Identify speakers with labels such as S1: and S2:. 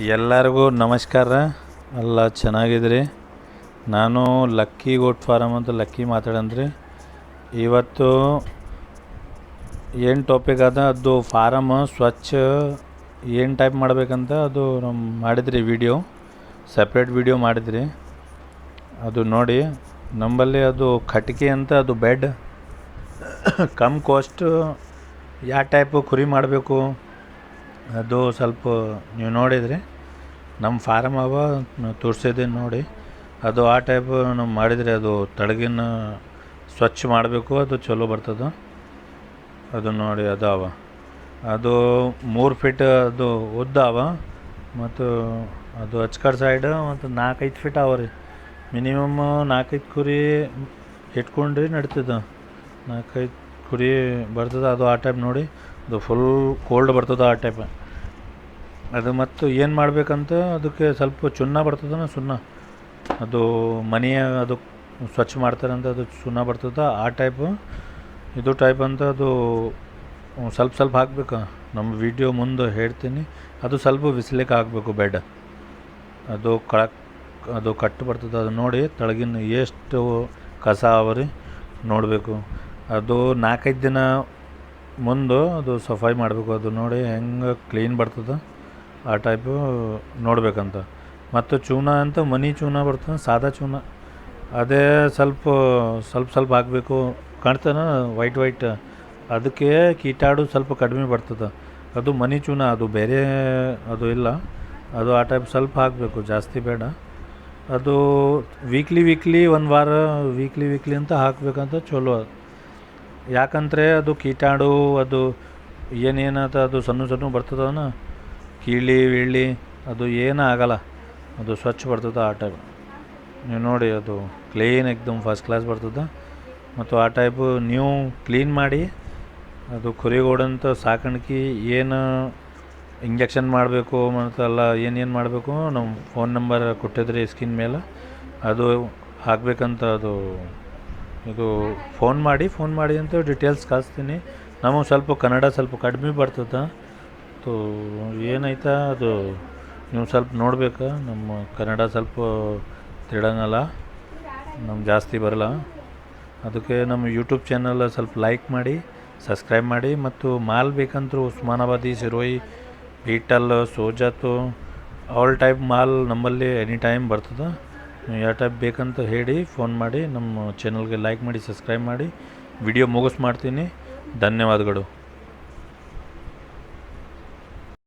S1: ಎಲ್ಲರಿಗೂ ನಮಸ್ಕಾರ. ಎಲ್ಲ ಚೆನ್ನಾಗಿದ್ರಿ ನಾನು ಲಕ್ಕಿ ಗೋಟ್ ಫಾರಮ್ ಅಂತ ಲಕ್ಕಿ ಮಾತಾಡನ್ರಿ ಇವತ್ತು ಏನು ಟಾಪಿಕ್ ಅದ? ಅದು ಫಾರಮ್ ಸ್ವಚ್ಛ ಏನು ಟೈಪ್ ಮಾಡಬೇಕಂತ ಅದು ನಮ್ಮ ಮಾಡಿದ್ರಿ ವಿಡಿಯೋ ಸಪ್ರೇಟ್ ವಿಡಿಯೋ ಮಾಡಿದ್ರಿ. ಅದು ನೋಡಿ ನಮ್ಮಲ್ಲಿ ಅದು ಕಟ್ಗೆ ಅಂತ ಅದು ಬೆಡ್ ಕಮ್ ಕಾಸ್ಟ್ ಯಾವ ಟೈಪ್ ಕುರಿ ಮಾಡಬೇಕು? ಅದು ಸ್ವಲ್ಪ ನೀವು ನೋಡಿದ್ರಿ, ನಮ್ಮ ಫಾರಮ್ ಅವ ತೋರಿಸಿದ್ದೀನಿ ನೋಡಿ. ಅದು ಆ ಟೈಪ್ ನಾವು ಮಾಡಿದರೆ ಅದು ತಳಗಿನ ಸ್ವಚ್ಛ ಮಾಡಬೇಕು, ಅದು ಚಲೋ ಬರ್ತದೆ. ಅದು ನೋಡಿ ಅದು ಅವ ಅದು ಮೂರು ಫೀಟ್ ಅದು ಉದ್ದ ಅವ, ಮತ್ತು ಅದು ಅಚ್ಕಡ್ ಸೈಡ್ ಮತ್ತು ನಾಲ್ಕೈದು ಫೀಟ್ ಅವ ರೀ. ಮಿನಿಮಮ್ ನಾಲ್ಕೈದು ಕುರಿ ಇಟ್ಕೊಂಡ್ರಿ ನಡೀತದೆ. ನಾಲ್ಕೈದು ಕುರಿ ಬರ್ತದೆ, ಅದು ಆ ಟೈಪ್ ನೋಡಿ. ಅದು ಫುಲ್ ಕೋಲ್ಡ್ ಬರ್ತದೆ ಆ ಟೈಪ್ ಅದು ಮತ್ತು ಏನು ಮಾಡಬೇಕಂತ ಅದಕ್ಕೆ ಸ್ವಲ್ಪ ಚುನ್ನ ಬರ್ತದನ ಸುಣ್ಣ. ಅದು ಮನೆಯ ಅದು ಸ್ವಚ್ಛ ಮಾಡ್ತಾರಂತ ಅದು ಸುಣ್ಣ ಬರ್ತದೆ. ಆ ಟೈಪ್ ಇದು ಟೈಪ್ ಅಂತ ಅದು ಸ್ವಲ್ಪ ಸ್ವಲ್ಪ ಹಾಕ್ಬೇಕು. ನಮ್ಮ ವಿಡಿಯೋ ಮುಂದೆ ಹೇಳ್ತೀನಿ. ಅದು ಸ್ವಲ್ಪ ಬಿಸಿಲಿಕ್ಕೆ ಹಾಕಬೇಕು ಬೆಡ್ ಅದು ಕಳಕ್, ಅದು ಕಟ್ಟು ಬರ್ತದೆ. ಅದು ನೋಡಿ ತಳಗಿನ ಎಷ್ಟು ಕಸ ಅವರಿ ನೋಡಬೇಕು. ಅದು ನಾಲ್ಕೈದು ದಿನ ಮುಂದೆ ಅದು ಸಫಾಯಿ ಮಾಡಬೇಕು. ಅದು ನೋಡಿ ಹೆಂಗೆ ಕ್ಲೀನ್ ಬರ್ತದೆ. ಆ ಟೈಪು ನೋಡಬೇಕಂತ. ಮತ್ತು ಚೂನ ಅಂತ ಮನಿ ಚೂನ ಬರ್ತದೆ, ಸಾದಾ ಚೂನ. ಅದೇ ಸ್ವಲ್ಪ ಸ್ವಲ್ಪ ಸ್ವಲ್ಪ ಹಾಕಬೇಕು. ಕಾಣ್ತಾನ ವೈಟ್ ವೈಟ್ ಅದಕ್ಕೆ ಕೀಟಾಡು ಸ್ವಲ್ಪ ಕಡಿಮೆ ಬರ್ತದೆ. ಅದು ಮನಿ ಚೂನ, ಅದು ಬೇರೆ ಅದು ಇಲ್ಲ. ಅದು ಆ ಟೈಪ್ ಸ್ವಲ್ಪ ಹಾಕಬೇಕು, ಜಾಸ್ತಿ ಬೇಡ. ಅದು ವೀಕ್ಲಿ ವೀಕ್ಲಿ ಒಂದು ವಾರ ವೀಕ್ಲಿ ವೀಕ್ಲಿ ಅಂತ ಹಾಕಬೇಕಂತ ಚಲೋ. ಯಾಕಂದರೆ ಅದು ಕೀಟಾಡು, ಅದು ಏನೇನದ ಅದು ಸಣ್ಣ ಸಣ್ಣ ಬರ್ತದನ ಕೀಳಿ ವೀಳಿ, ಅದು ಏನೂ ಆಗಲ್ಲ. ಅದು ಸ್ವಚ್ಛ ಬರ್ತದೆ ಆ ಟೈಪ್ ನೀವು ನೋಡಿ, ಅದು ಕ್ಲೀನ್ ಎಕ್ದಮ್ ಫಸ್ಟ್ ಕ್ಲಾಸ್ ಬರ್ತದೆ. ಮತ್ತು ಆ ಟೈಪು ನೀವು ಕ್ಲೀನ್ ಮಾಡಿ, ಅದು ಕುರಿಗೋಡಂತ ಸಾಕಾಣಿಕೆ ಏನು ಇಂಜೆಕ್ಷನ್ ಮಾಡಬೇಕು ಮತ್ತೆಲ್ಲ ಏನೇನು ಮಾಡಬೇಕು ನಮ್ಮ ಫೋನ್ ನಂಬರ್ ಕೊಟ್ಟಿದ್ರಿ ಸ್ಕಿನ್ ಮೇಲೆ. ಅದು ಹಾಕ್ಬೇಕಂತ ಅದು, ಇದು ಫೋನ್ ಮಾಡಿ ಫೋನ್ ಮಾಡಿ ಅಂತ ಡಿಟೇಲ್ಸ್ ಕಳಿಸ್ತೀನಿ. ನಮಗೆ ಸ್ವಲ್ಪ ಕನ್ನಡ ಸ್ವಲ್ಪ ಕಡಿಮೆ ಬರ್ತದೆ. ತೋ ಏನೈತಾ ಅದು ನೀವು ಸ್ವಲ್ಪ ನೋಡ್ಬೇಕು, ನಮ್ಮ ಕನ್ನಡ ಸ್ವಲ್ಪ ತಿಳಂಗಲ್ಲ ನಮ್ಗೆ ಜಾಸ್ತಿ ಬರಲ್ಲ. ಅದಕ್ಕೆ ನಮ್ಮ ಯೂಟ್ಯೂಬ್ ಚಾನಲ್ ಸ್ವಲ್ಪ ಲೈಕ್ ಮಾಡಿ ಸಬ್ಸ್ಕ್ರೈಬ್ ಮಾಡಿ ಮತ್ತು ಮಾಲ್ ಬೇಕಂತೂ ಉಸ್ಮಾನಾಬಾದಿ, ಸಿರೋಯಿ, ಬೀಟಲ್, ಸೋಜಾತು ಆಲ್ ಟೈಪ್ ಮಾಲ್ ನಮ್ಮಲ್ಲಿ ಎನಿ ಟೈಮ್ ಬರ್ತದೆ. ನೀವು ಯಾವ ಟೈಪ್ ಬೇಕಂತ ಹೇಳಿ ಫೋನ್ ಮಾಡಿ, ನಮ್ಮ ಚಾನಲ್ಗೆ ಲೈಕ್ ಮಾಡಿ ಸಬ್ಸ್ಕ್ರೈಬ್ ಮಾಡಿ. ವಿಡಿಯೋ ಮುಗಿಸ್ ಮಾಡ್ತೀನಿ. ಧನ್ಯವಾದಗಳು.